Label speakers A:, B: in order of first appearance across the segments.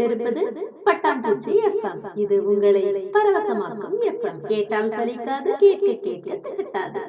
A: கொண்டிருப்பது பட்டாம்பூச்சி எஃப்எம் இது உங்களை பரவசமாக்கும் எஃப்எம் கேட்டால் சலிக்காது கேட்க கேட்க திகட்டாது.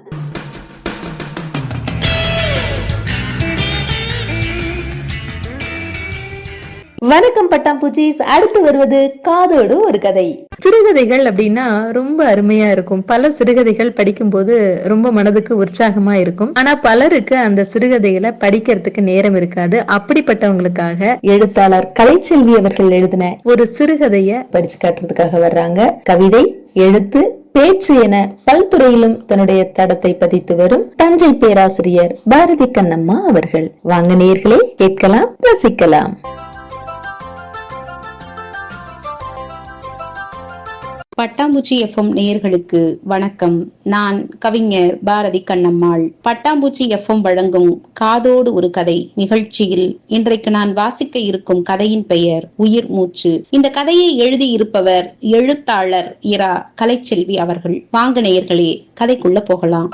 B: வணக்கம் பட்டாம்பூச்சிஸ். அடுத்து வருவது காதோடு ஒரு கதை.
C: சிறுகதைகள் அப்படின்னா ரொம்ப அருமையா இருக்கும். பல சிறுகதைகள் படிக்கும்போது ரொம்ப மனதுக்கு உற்சாகமா இருக்கும். ஆனா பலருக்கு அந்த சிறுகதைகளை படிக்கிறதுக்கு நேரம் இருக்காது. அப்படிப்பட்டவங்களுக்காக
B: எழுத்தாளர் கலைச்செல்வி அவர்கள் எழுதின
C: ஒரு சிறுகதைய
B: படிச்சு காட்டுறதுக்காக வர்றாங்க. கவிதை எழுத்து பேச்சு என பல்துறையிலும் தன்னுடைய தடத்தை பதித்து வரும் தஞ்சை பேராசிரியர் பாரதி கண்ணம்மா அவர்கள். வாங்க நேர்களே கேட்கலாம் ரசிக்கலாம்.
D: பட்டாம்பூச்சி எஃப்எம் நேயர்களுக்கு வணக்கம். நான் கவிஞர் பாரதி கண்ணம்மாள். பட்டாம்பூச்சி எஃப்எம் வழங்கும் காதோடு ஒரு கதை நிகழ்ச்சியில் இன்றைக்கு நான் வாசிக்க இருக்கும் கதையின் பெயர் உயிர் மூச்சு. இந்த கதையை எழுதி இருப்பவர் எழுத்தாளர் இரா கலைச்செல்வி அவர்கள். வாங்க நேயர்களே கதைக்குள்ள போகலாம்.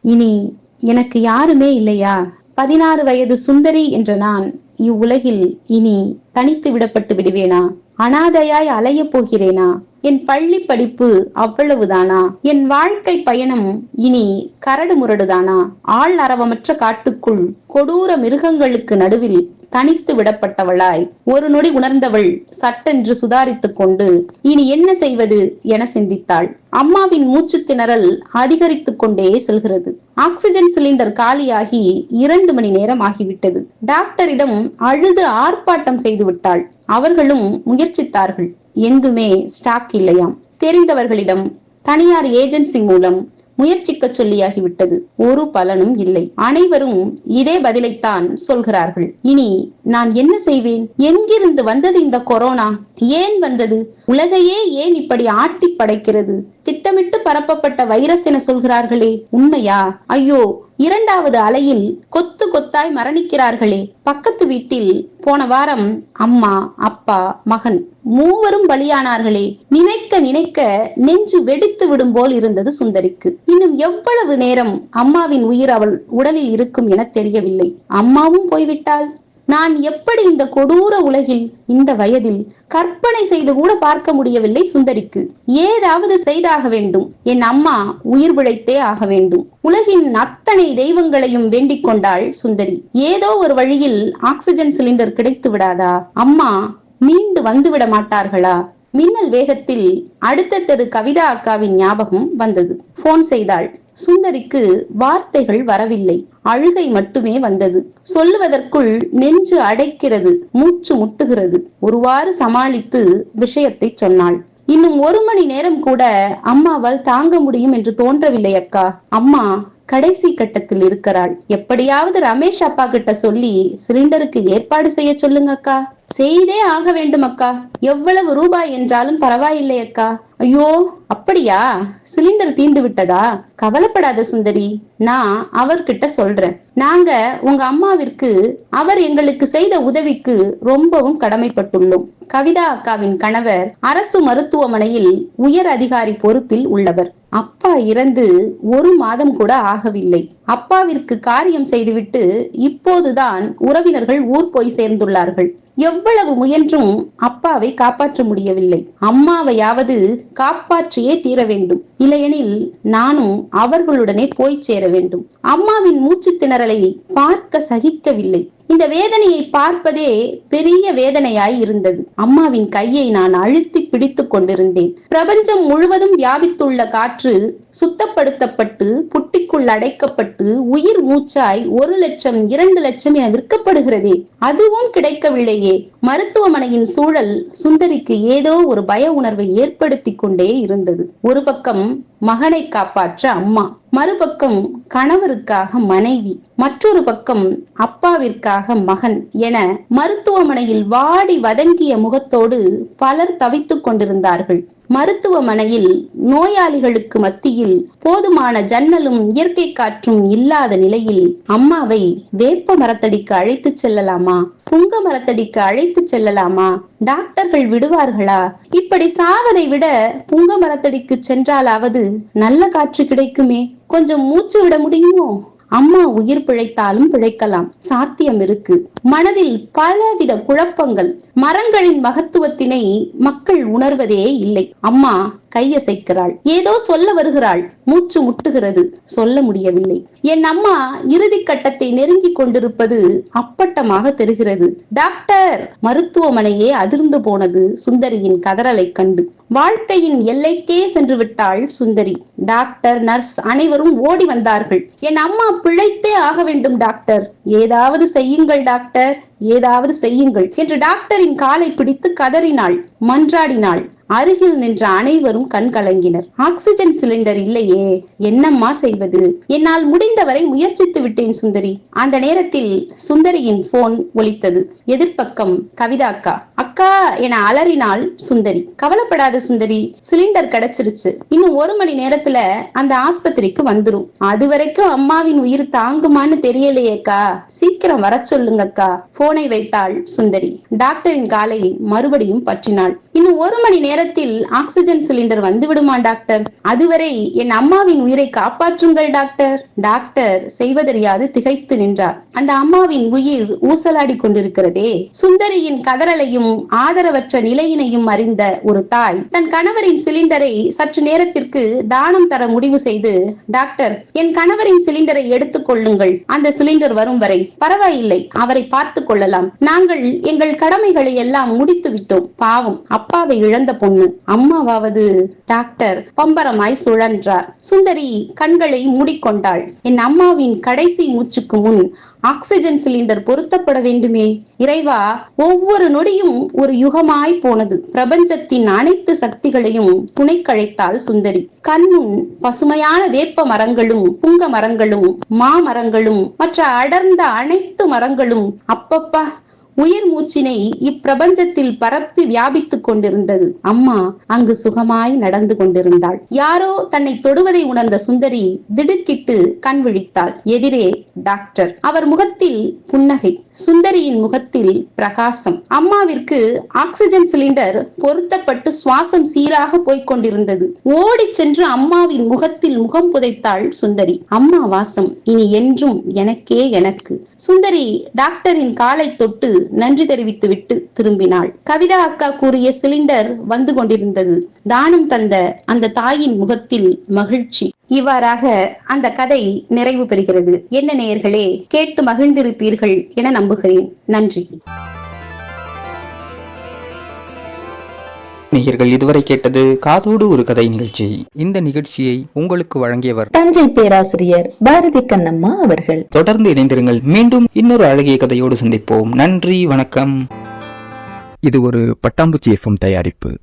D: இனி எனக்கு யாருமே இல்லையா? பதினாறு வயது சுந்தரி என்ற நான் இவ்வுலகில் இனி தனித்து விடப்பட்டு விடுவேனா? அனாதையாய் அலையப் போகிறேனா? என் பள்ளி படிப்பு அவ்வளவுதானா? என் வாழ்க்கை பயணம் இனி கரடு முரடுதானா ஆள் அரவமற்ற காட்டுக்குள் கொடூர மிருகங்களுக்கு நடுவில் தனித்து விடப்பட்டவளாய். ஒரு நொடி உணர்ந்தவள் சட்டென்று சுதாரித்துக் கொண்டு இனி என்ன செய்வது? என சிந்தித்தாள். அம்மாவின் மூச்சு திணறல் அதிகரித்துக் கொண்டே செல்கிறது. ஆக்சிஜன் சிலிண்டர் காலியாகி இரண்டு மணி நேரம் ஆகிவிட்டது. டாக்டரிடம் அழுது ஆர்ப்பாட்டம் செய்து விட்டாள். அவர்களும் முயற்சித்தார்கள். எங்குமே ஸ்டாக் இல்லையாம். தெரிந்தவர்களிடம் தனியார் ஏஜென்சி மூலம் முயற்சிக்க சொல்லியாகிவிட்டது. ஒரு பலனும் இல்லை. அனைவரும் இதே பதிலைத்தான் சொல்கிறார்கள். இனி நான் என்ன செய்வேன்? எங்கிருந்து வந்தது இந்த கொரோனா? ஏன் வந்தது? உலகையே ஏன் இப்படி ஆட்டி படைக்கிறது திட்டமிட்டு பரப்பப்பட்ட வைரஸ் என சொல்கிறார்களே. உண்மையா? ஐயோ இரண்டாவது அலையில் கொத்து கொத்தாய் மரணிக்கிறார்களே. பக்கத்து வீட்டில் போன வாரம் அம்மா அப்பா மகன் மூவரும் பலியானார்களே. நினைக்க நினைக்க நெஞ்சு வெடித்து விடும் போல் இருந்தது சுந்தரிக்கு. இன்னும் எவ்வளவு நேரம் அம்மாவின் உயிர் அவள் உடலில் இருக்கும் என தெரியவில்லை. அம்மாவும் போய்விட்டாள். நான் எப்படி இந்த கொடூர உலகில் இந்த வயதில் கற்பனை செய்து கூட பார்க்க முடியவில்லை சுந்தரிக்கு. ஏதாவது செய்தாக வேண்டும். என் அம்மா உயிர் பிழைத்தே ஆக வேண்டும். உலகின் அத்தனை தெய்வங்களையும் வேண்டிக் கொண்டாள் சுந்தரி. ஏதோ ஒரு வழியில் ஆக்சிஜன் சிலிண்டர் கிடைத்து விடாதா? அம்மா மீண்டு வந்துவிட மாட்டார்களா? மின்னல் வேகத்தில் அடுத்த தெரு கவிதா அக்காவின் ஞாபகம் வந்தது. போன் செய்தாள். சுந்தரிக்கு வார்த்தைகள் வரவில்லை. அழுகை மட்டுமே வந்தது. சொல்லுவதற்குள் நெஞ்சு அடைக்கிறது மூச்சு முட்டுகிறது. ஒருவாறு சமாளித்து விஷயத்தை சொன்னாள். இன்னும் ஒரு மணி நேரம் கூட அம்மாவால் தாங்க முடியும் என்று தோன்றவில்லை அக்கா. அம்மா கடைசி கட்டத்தில் இருக்கிறாள். எப்படியாவது ரமேஷ் அப்பா கிட்ட சொல்லி சிலிண்டருக்கு ஏற்பாடு செய்ய சொல்லுங்க அக்கா. செய்தே ஆக வேண்டும் அக்கா. எவ்வளவு ரூபாய் என்றாலும் பரவாயில்லை அக்கா. ஐயோ அப்படியா? சிலிண்டர் தீந்து விட்டதா? கவலைப்படாத சுந்தரி நான் அவர்கிட்ட சொல்றேன். நாங்க உங்க அம்மாவிற்கு அவர் எங்களுக்கு செய்த உதவிக்கு ரொம்பவும் கடமைப்பட்டுள்ளோம். கவிதா அக்காவின் கணவர் அரசு மருத்துவமனையில் உயர் அதிகாரி பொறுப்பில் உள்ளவர். அப்பா இறந்து ஒரு மாதம் கூட ஆகவில்லை. அப்பாவிற்கு காரியம் செய்துவிட்டு இப்போதுதான் உறவினர்கள் ஊர் போய் சேர்ந்துள்ளார்கள். எவ்வளவு முயன்றும் அப்பாவை காப்பாற்ற முடியவில்லை. அம்மாவையாவது காப்பாற்றியே தீர வேண்டும். இல்லையெனில் நானும் அவர்களுடனே போய் சேர வேண்டும். அம்மாவின் மூச்சு திணறலை பார்க்க சகிக்கவில்லை. இந்த வேதனையை பார்ப்பதே பெரிய வேதனையாய் இருந்தது. அம்மாவின் கையை நான் அழுத்தி பிடித்துக் கொண்டிருந்தேன். பிரபஞ்சம் முழுவதும் வியாபித்துள்ள காற்று சுத்தப்படுத்தப்பட்டு புட்டிக்குள் அடைக்கப்பட்டு உயிர் மூச்சாய் ஒரு லட்சம் இரண்டு லட்சம் என விற்கப்படுகிறதே. அதுவும் கிடைக்கவில்லையே. மருத்துவமனையின் சூழல் சுந்தரிக்கு ஏதோ ஒரு பய உணர்வை ஏற்படுத்தி கொண்டே இருந்தது. ஒரு பக்கம் மகனை காப்பாற்ற அம்மா மறுபக்கம் கணவருக்காக மனைவி மற்றொரு பக்கம் அப்பாவிற்காக மகன் என மருத்துவமனையில் வாடி வதங்கிய முகத்தோடு பலர் தவித்துக் கொண்டிருந்தார்கள். மருத்துவமனையில் நோயாளிகளுக்கு மத்தியில் போதுமான ஜன்னலும் இயற்கை காற்றும் இல்லாத நிலையில் அம்மாவை வேப்ப மரத்தடிக்கு அழைத்து செல்லலாமா? புங்க மரத்தடிக்கு அழைத்து செல்லலாமா? டாக்டர்கள் விடுவார்களா? இப்படி சாவதை விட புங்க மரத்தடிக்கு சென்றாலாவது நல்ல காற்று கிடைக்குமே. கொஞ்சம் மூச்சு விட முடியுமோ? அம்மா உயிர் பிழைத்தாலும் பிழைக்கலாம். சாத்தியம் இருக்கு. மனதில் பலவித குழப்பங்கள் மரங்களின் மகத்துவத்தினை மக்கள் உணர்வதே இல்லை. அம்மா கையசைக்கிறாள். ஏதோ சொல்ல வருகிறாள். மூச்சு முட்டுகிறது. சொல்ல முடியவில்லை. என் அம்மா இறுதி கட்டத்தை நெருங்கி கொண்டிருப்பது அப்பட்டமாக தெரிகிறது. டாக்டர்! மருத்துவமனையே அதிர்ந்து போனது சுந்தரியின் கதறலை கண்டு. வாழ்க்கையின் எல்லைக்கே சென்று விட்டாள் சுந்தரி. டாக்டர் நர்ஸ் அனைவரும் ஓடி வந்தார்கள். என் அம்மா பிழைத்தே ஆக வேண்டும் டாக்டர். ஏதாவது செய்யுங்கள் டாக்டர் ஏதாவது செய்யுங்கள் என்று டாக்டரின் காலை பிடித்து கதறினாள் மன்றாடினாள். அருகில் நின்ற அனைவரும் கண் கலங்கினர். ஆக்சிஜன் சிலிண்டர் இல்லையே என்னம்மா செய்வது? என்னால் முடிந்தவரை முயற்சித்து விட்டேன் சுந்தரி. அந்த நேரத்தில் சுந்தரியின் போன் ஒலித்தது. எதிர்ப்பக்கம் கவிதா அக்கா என அலறினாள் சுந்தரி. கவலைப்படாத சுந்தரி சிலிண்டர் கிடைச்சிருச்சு. இன்னும் ஒரு மணி நேரத்துல அந்த ஆஸ்பத்திரிக்கு வந்துரும். அது வரைக்கும் அம்மாவின் உயிர் தாங்குமான்னு தெரியலையேக்கா. சீக்கிரம் வர சொல்லுங்கக்கா போனை வைத்தாள் சுந்தரி. டாக்டரின் காலையை மறுபடியும் பற்றினாள். இன்னும் ஒரு மணி நேரத்தில் ஆக்சிஜன் சிலிண்டர் வந்து விடுமா டாக்டர்? அதுவரை என் அம்மாவின் உயிரை காப்பாற்றுங்கள் டாக்டர். டாக்டர் செய்வதறியாது திகைத்து நின்றார். அந்த அம்மாவின் உயிர் ஊசலாடி கொண்டிருக்கிறதே. சுந்தரியின் கதறலையும் ஆதரவற்ற நிலையினையும் அறிந்த ஒரு தாய் தன் கணவரின் சிலிண்டரை சற்று நேரத்திற்கு தானம் தர முடிவு செய்து டாக்டர் என் கணவரின் சிலிண்டரை எடுத்துக் கொள்ளுங்கள். அந்த சிலிண்டர் வரும் வரை பரவாயில்லை. அவரை பார்த்துக் கொள்ளலாம். நாங்கள் எங்கள் கடமைகளை எல்லாம் முடித்து விட்டோம். பாவம். அப்பாவை இழந்த பொண்ணு. அம்மாவாவது? டாக்டர் பம்பரமாய் சுழன்றார். சுந்தரி கண்களை மூடிக்கொண்டாள். என் அம்மாவின் கடைசி மூச்சுக்கு முன் ஆக்சிஜன் சிலிண்டர் பொருத்தப்பட வேண்டுமே. இறைவா ஒவ்வொரு நொடியும் ஒரு யுகமாய் போனது. பிரபஞ்சத்தின் அனைத்து சக்திகளையும் புனைக்கழைத்தாள் சுந்தரி. கண்முன் பசுமையான வேப்ப மரங்களும் புங்க மரங்களும் மாமரங்களும் மற்ற அடர்ந்த அனைத்து மரங்களும் அப்பப்பா உயிர் மூச்சினை இப்பிரபஞ்சத்தில் பரப்பி வியாபித்துக் கொண்டிருந்தது. அம்மா அங்கு சுகமாய் நடந்து கொண்டிருந்தாள். யாரோ தன்னை தொடுவதை உணர்ந்த சுந்தரி திடுக்கிட்டு கண் விழித்தாள். எதிரே டாக்டர். அவர் முகத்தில் புன்னகை சுந்தரியின் முகத்தில் பிரகாசம். அம்மாவிற்கு ஆக்சிஜன் சிலிண்டர் பொருத்தப்பட்டு சுவாசம் சீராக போய்க் கொண்டிருந்தது. ஓடிச் சென்று அம்மாவின் முகத்தில் முகம் புதைத்தாள் சுந்தரி. அம்மா வாசம் இனி என்றும் எனக்கே எனக்கு. சுந்தரி டாக்டரின் காலை தொட்டு நன்றி தெரிவித்துவிட்டு திரும்பினாள். கவிதா அக்கா கூறிய சிலிண்டர் வந்து கொண்டிருந்தது. தானம் தந்த அந்த தாயின் முகத்தில் மகிழ்ச்சி. இவ்வாறாக அந்த கதை நிறைவு பெறுகிறது. என்ன நேயர்களே கேட்டு மகிழ்ந்திருப்பீர்கள் என நம்புகிறேன். நன்றி.
E: நேயர்கள் இதுவரை கேட்டது காதோடு ஒரு கதை நிகழ்ச்சி. இந்த நிகழ்ச்சியை உங்களுக்கு வழங்கியவர்
B: தஞ்சை பேராசிரியர் பாரதி கண்ணம்மா அவர்கள்.
E: தொடர்ந்து இணைந்திருங்கள். மீண்டும் இன்னொரு அழகிய கதையோடு சந்திப்போம். நன்றி வணக்கம்.
F: இது ஒரு பட்டாம்பூச்சி எஃப்எம் தயாரிப்பு.